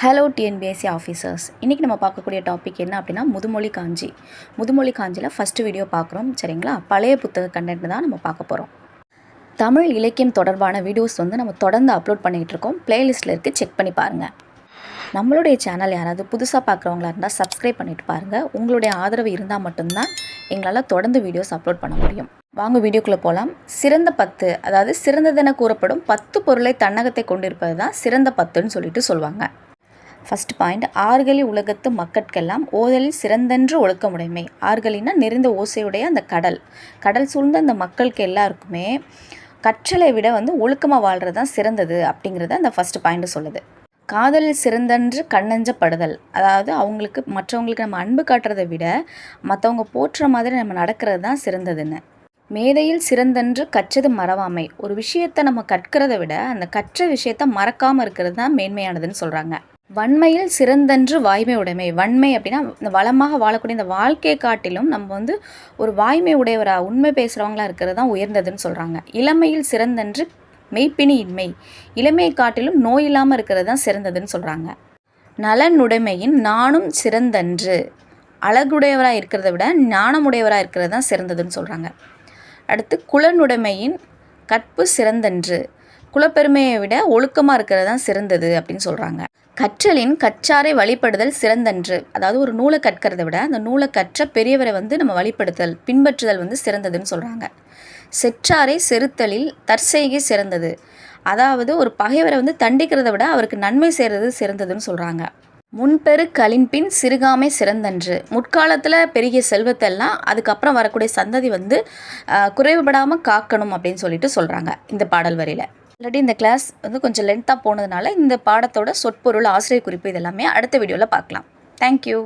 Hello TNPSC officers இன்றைக்கி நம்ம பார்க்கக்கூடிய டாபிக் என்ன அப்படின்னா முதுமொழி காஞ்சி. முதுமொழி காஞ்சியில் ஃபஸ்ட்டு வீடியோ பார்க்குறோம் சரிங்களா? பழைய புத்தக கண்டென்ட் தான் நம்ம பார்க்க போகிறோம் தமிழ் இலக்கியம் தொடர்பான வீடியோஸ் வந்து நம்ம தொடர்ந்து அப்லோட் பண்ணிகிட்டு இருக்கோம். பிளேலிஸ்ட்டில் இருக்குது செக் பண்ணி பாருங்கள் நம்மளுடைய சேனல் யாராவது புதுசாக பார்க்குறவங்களா இருந்தால் சப்ஸ்கிரைப் பண்ணிட்டு பாருங்கள் உங்களுடைய ஆதரவு இருந்தால் மட்டும்தான் எங்களால் தொடர்ந்து வீடியோஸ் அப்லோட் பண்ண முடியும். வாங்க வீடியோக்குள்ளே போகலாம் சிறந்த பத்து அதாவது சிறந்ததென கூறப்படும் பத்து பொருளை தன்னகத்தை கொண்டிருப்பது தான் சிறந்த பத்துன்னு சொல்லிட்டு சொல்லுவாங்க ஃபர்ஸ்ட் பாயிண்ட் ஆறுகளி உலகத்து மக்கட்கெல்லாம் ஓதலில் சிறந்தென்று ஒழுக்கமுடைமை. ஆறுகளின்னா நிறைந்த ஓசையுடைய அந்த கடல். கடல் சூழ்ந்த அந்த மக்களுக்கு எல்லாருக்குமே கற்றலை விட வந்து ஒழுக்கமாக வாழ்கிறது தான் சிறந்தது அப்படிங்கிறத அந்த ஃபஸ்ட் பாயிண்ட் சொல்லுது. காதலில் சிறந்தன்று கண்ணஞ்சப்படுதல். அதாவது அவங்களுக்கு மற்றவங்களுக்கு நம்ம அன்பு காட்டுறதை விட மற்றவங்க போற்றுற மாதிரி நம்ம நடக்கிறது தான் சிறந்ததுன்னு. மேதையில் சிறந்தன்று கற்றது மறவாமை. ஒரு விஷயத்தை நம்ம கற்கிறத விட அந்த கற்ற விஷயத்த மறக்காமல் இருக்கிறது தான் மேன்மையானதுன்னு சொல்கிறாங்க வன்மையில் சிறந்தன்று வாய்மை உடைமை. வன்மை அப்படின்னா இந்த வளமாக வாழக்கூடிய இந்த வாழ்க்கையை காட்டிலும் நம்ம வந்து ஒரு வாய்மை உடையவராக உண்மை பேசுகிறவங்களா இருக்கிறது தான் உயர்ந்ததுன்னு சொல்கிறாங்க இளமையில் சிறந்தன்று மெய்ப்பினி இன்மை. இளமையை காட்டிலும் நோய் இல்லாமல் இருக்கிறது தான் சிறந்ததுன்னு சொல்கிறாங்க நலனுடைமையின் நானும் சிறந்தன்று. அழகுடையவராக இருக்கிறத விட ஞானமுடையவராக இருக்கிறது தான் சிறந்ததுன்னு சொல்கிறாங்க அடுத்து குலனுடைமையின் கற்பு சிறந்தன்று. குலப்பெருமையை விட ஒழுக்கமாக இருக்கிறது தான் சிறந்தது அப்படின்னு சொல்கிறாங்க கற்றலின் கற்றாரை வழிபடுதல் சிறந்தன்று. அதாவது ஒரு நூலை கற்கிறத விட அந்த நூலை கற்ற பெரியவரை வந்து நம்ம வழிபடுத்தல் பின்பற்றுதல் வந்து சிறந்ததுன்னு சொல்கிறாங்க செற்றாரை செருத்தலில் தற்செய்கை சிறந்தது. அதாவது ஒரு பகைவரை வந்து தண்டிக்கிறத விட அவருக்கு நன்மை செய்கிறது சிறந்ததுன்னு சொல்கிறாங்க முன்பெரு களின்பின் சிறுகாமை சிறந்தன்று. முற்காலத்தில் பெருகிய செல்வத்தெல்லாம் அதுக்கப்புறம் வரக்கூடிய சந்ததி வந்து குறைவுபடாமல் காக்கணும் அப்படின்னு சொல்லிட்டு சொல்கிறாங்க இந்த பாடல் வரியில். ஆல்ரெடி இந்த கிளாஸ் வந்து கொஞ்சம் லென்த்தாக போனதுனால இந்த பாடத்தோட சொற்பொருள் ஆசிரியர் குறிப்பு இதெல்லாமே அடுத்த வீடியோவில் பார்க்கலாம். தேங்க்யூ